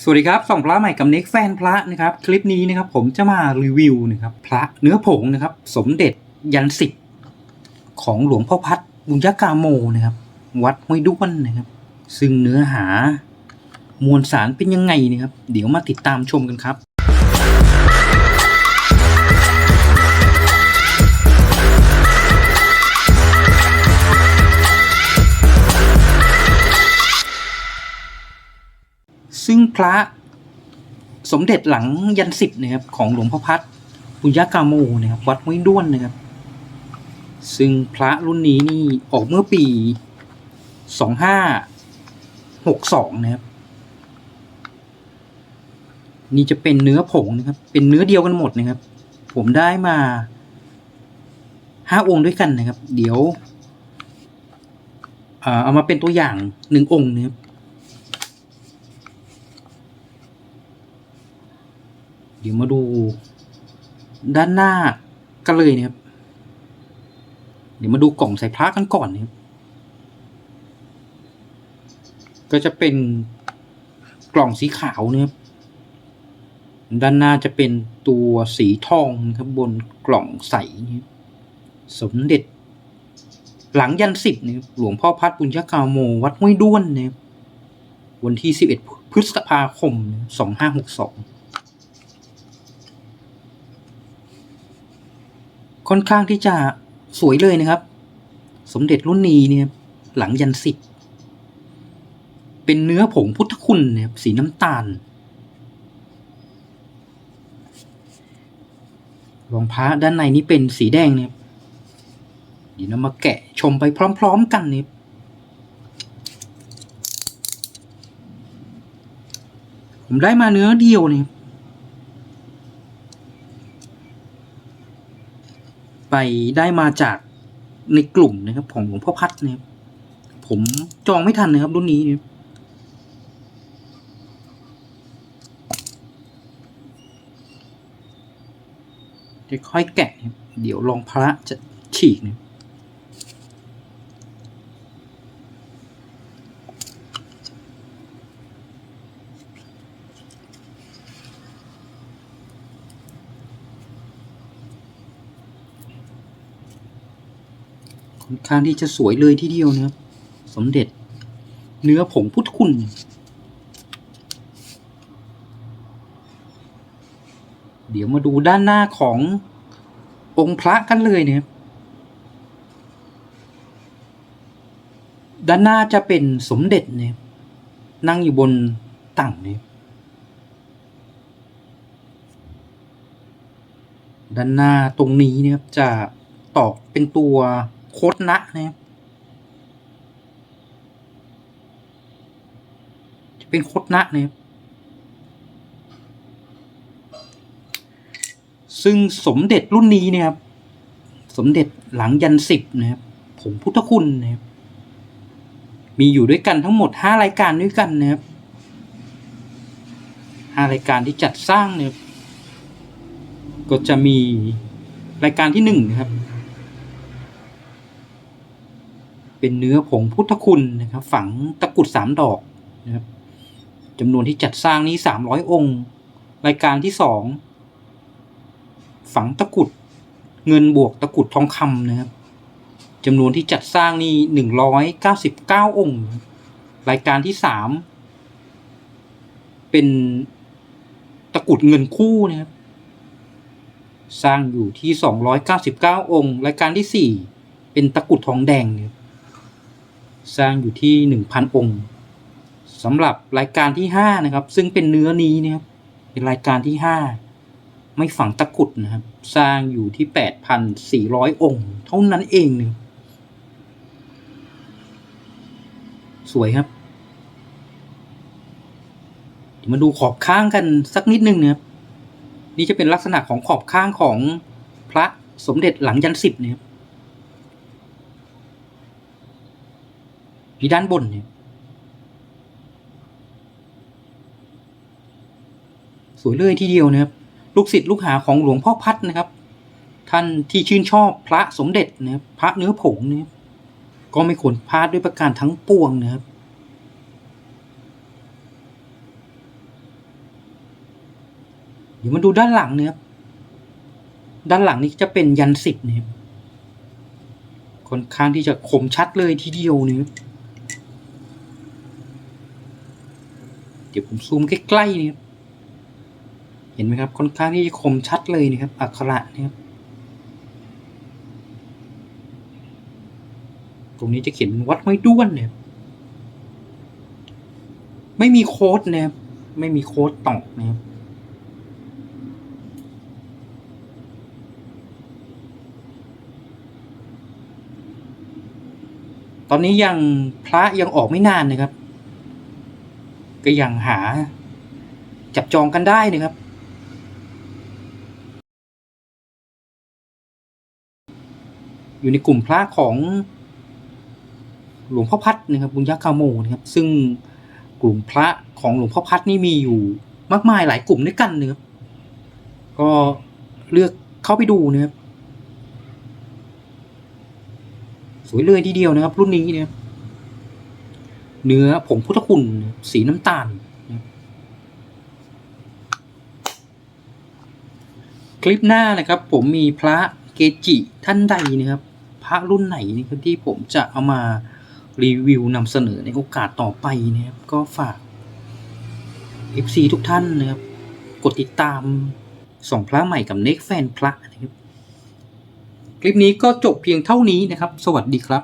สวัสดีครับส่องพระใหม่กับเน็กแฟนพระนะครับคลิปนี้นะครับผมจะมารีวิวนะครับพระเนื้อผงนะครับสมเด็จยันสิบของหลวงพ่อพัดบุญยกาโมนะครับ วัดห้วยด้วนนะครับ ซึ่งเนื้อหามวลสารเป็นยังไงนะครับ เดี๋ยวมาติดตามชมกันครับ ซึ่งพระสมเด็จหลังยันสิบนะครับของหลวงพ่อพัดปุญญากาโมนะครับวัดห้วยด้วนนะครับ ซึ่งพระรุ่นนี้นี่ออกเมื่อปีสองห้าหกสองนะครับ นี่จะเป็นเนื้อผงนะครับ เป็นเนื้อเดียวกันหมดนะครับ ผมได้มาห้าองค์ด้วยกันนะครับ เดี๋ยวเอ่อเอามาเป็นตัวอย่างหนึ่งองค์นะครับ เดี๋ยวมาดูด้านหน้ากันเลยนะครับ เดี๋ยวมาดูกล่องใส่พระกันก่อนนะครับ ก็จะเป็นกล่องสีขาวนะครับด้านหน้าจะเป็นตัวสีทองครับบนกล่องใสสมเด็จ หลังยันสิบนะครัหลวงพ่อพัดบุญยกาโม วัดห้วยด้วนนะครัวันที่สิบเอ็ดพฤษภาคมสองห้าหบสอง ค่อนข้างที่จะสวยเลยนะครับ สมเด็จรุ่นนีเนี่ยหลังยันสิบเป็นเนื้อผงพุทธคุณนะครับสีน้ำตาลรองพระด้านในนี้เป็นสีแดงเนี่ยเดี๋ยวเรามาแกะชมไปพร้อม ๆ กันเนี่ยผมได้มาเนื้อเดียวเนี่ย ไปได้มาจากในกลุ่มนะครับ ของหลวงพ่อพัดนะครับผมจองไม่ทันนะครับรุ่นนี้นะครับเดี๋ยวค่อยแกะ เดี๋ยวลองพระจะฉีกนะครับค่อน ข้างที่จะสวยเลยทีเดียวนะครับ สมเด็จเนื้อผงพุทธคุณเดี๋ยวมาดูด้านหน้าขององค์พระกันเลยเนะครับด้านหน้าจะเป็นสมเด็จเนี่ยนั่งอยู่บนตั่งเนี่ยด้านหน้าตรงนี้เนี่ยครับจะตอกเป็นตัว โคดนะนะครับจะเป็นโคดนะนะครับซึ่งสมเด็จรุ่นนี้เนี่ยครับ สมเด็จหลังยันสิบนะครับผงพุทธคุณนะครับมีอยู่ด้วยกันทั้งหมดห้ารายการด้วยกันนะครับห้ารายการที่จัดสร้างเนี่ยก็จะมีรายการที่หนึ่งนะครับ เป็นเนื้อผงพุทธคุณนะครับ ฝังตะกุดสามดอกนะครับจำนวนที่จัดสร้างนี้สามร้อยองค์ รายการที่สองฝังตะกุดเงินบวกตะกุดทองคำนะครับจำนวนที่จัดสร้างนี่หนึ่งร้อยเก้าสิบเก้าองค์ รายการที่สามเป็นตะกุดเงินคู่นะครับ สร้างอยู่ที่สองร้อยเก้าสิบเก้าองค์ รายการที่สี่เป็นตะกุดทองแดงนะครับ สร้างอยู่ที่หนึ่งพันองค์สำหรับรายการที่ห้านะครับ ซึ่งเป็นเนื้อนี้นะครับ เป็นรายการที่ห้าไม่ฝังตะกุดนะครับ สร้างอยู่ที่แปดพันสี่ร้อยองค์ เท่านั้นเองเนี่ยสวยครับมาดูขอบข้างกันสักนิดนึงนะครับนี่จะเป็นลักษณะของขอบข้างของพระสมเด็จหลังยันสิบนะครับ ที่ด้านบนเนี่ยสวยเลยทีเดียวนะครับลูกศิษย์ลูกหาของหลวงพ่อพัดนะครับ ท่านที่ชื่นชอบพระสมเด็จนะครับพระเนื้อผงนะครับก็ไม่ควรพลาดด้วยประการทั้งปวงนะครับเดี๋ยวมาดูด้านหลังนะครับด้านหลังนี้จะเป็นยันสิบนะครับค่อนข้างที่จะคมชัดเลยทีเดียวนะครับ เดี๋ยวผมซูมใกล้ๆนะครับเห็นไหมครับค่อนข้างที่จะคมชัดเลยนะครับ อักขระนะครับ ตรงนี้จะเขียนวัดห้ด้วนเนี่ยไม่มีโค้ดนะครับไม่มีโค้ดตอกนะครับตอนนี้ยังพระยังออกไม่นานนะครับ ก็ยังหาจับจองกันได้นะครับ อยู่ในกลุ่มพระของหลวงพ่อพัดนะครับบุญยักษ์คาโมนะครับ ซึ่งกลุ่มพระของหลวงพ่อพัดนี่มีอยู่มากมายหลายกลุ่มด้วยกันนะครับ ก็เลือกเข้าไปดูนะครับ สวยเลยทีเดียวนะครับ รุ่นนี้นะครับ เนื้อผงพุทธคุณสีน้ำตาลนะครับคลิปหน้านะครับ ผมมีพระเกจิท่านใดนะครับ พระรุ่นไหนนะครับที่ผมจะเอามารีวิวนำเสนอในโอกาสต่อไปนะครับ ก็ฝาก FC ทุกท่านนะครับ กดติดตามส่องพระใหม่กับเน็กแฟนพระนะครับ คลิปนี้ก็จบเพียงเท่านี้นะครับ สวัสดีครับ